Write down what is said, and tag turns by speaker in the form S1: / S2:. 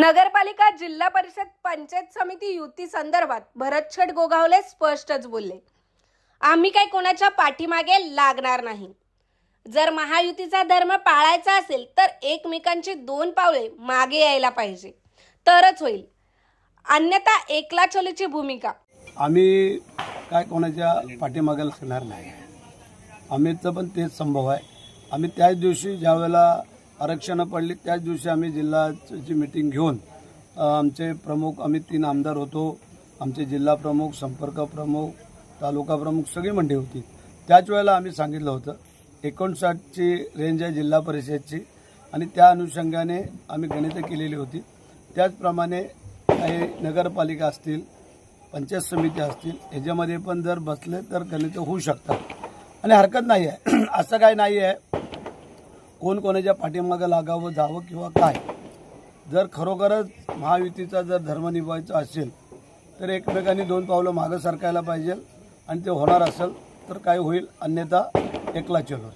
S1: नगरपालिका जिल्हा परिषद पंचायत समिती युती संदर्भात भरत छट गोगावले स्पष्टच बोलले. आम्ही काही कोणाच्या पाठीमागे लागणार नाही. जर महायुतीचा धर्म पाळायचा असेल तर एकमेकांची दोन पावले मागे यायला पाहिजे. तरच होईल. अन्यथा एकला चलीची भूमिका.
S2: आम्ही काय कोणाच्या पाठीमागे लागणार नाही. आम्हीचं पण तेच संभव आहे. आम्ही त्याच दिवशी ज्या वेळेला आरक्षणं पडली त्याच दिवशी आम्ही जिल्ह्याची मिटिंग घेऊन आमचे प्रमुख आम्ही तीन आमदार होतो. आमचे जिल्हा प्रमुख संपर्क प्रमुख तालुका प्रमुख सगळी मंडळी होती. त्याच वेळेला आम्ही सांगितलं होतं एकोणसाठची रेंज आहे जिल्हा परिषदची आणि त्या अनुषंगाने आम्ही गणितं केलेली होती. त्याचप्रमाणे काही नगरपालिका असतील पंचायत समिती असतील ह्याच्यामध्ये पण जर बसले तर गणित होऊ शकतात. आणि हरकत नाही आहे. असं काय नाही आहे. कोण कोणाच्या पाठीमागं लागावं जावं किंवा काय? जर खरोखरच महायुतीचा जर धर्म निभवायचा असेल तर एकमेकांनी दोन पावलं मागं सरकायला पाहिजे आणि ते होणार असेल तर काय होईल? अन्यथा एकला चलो.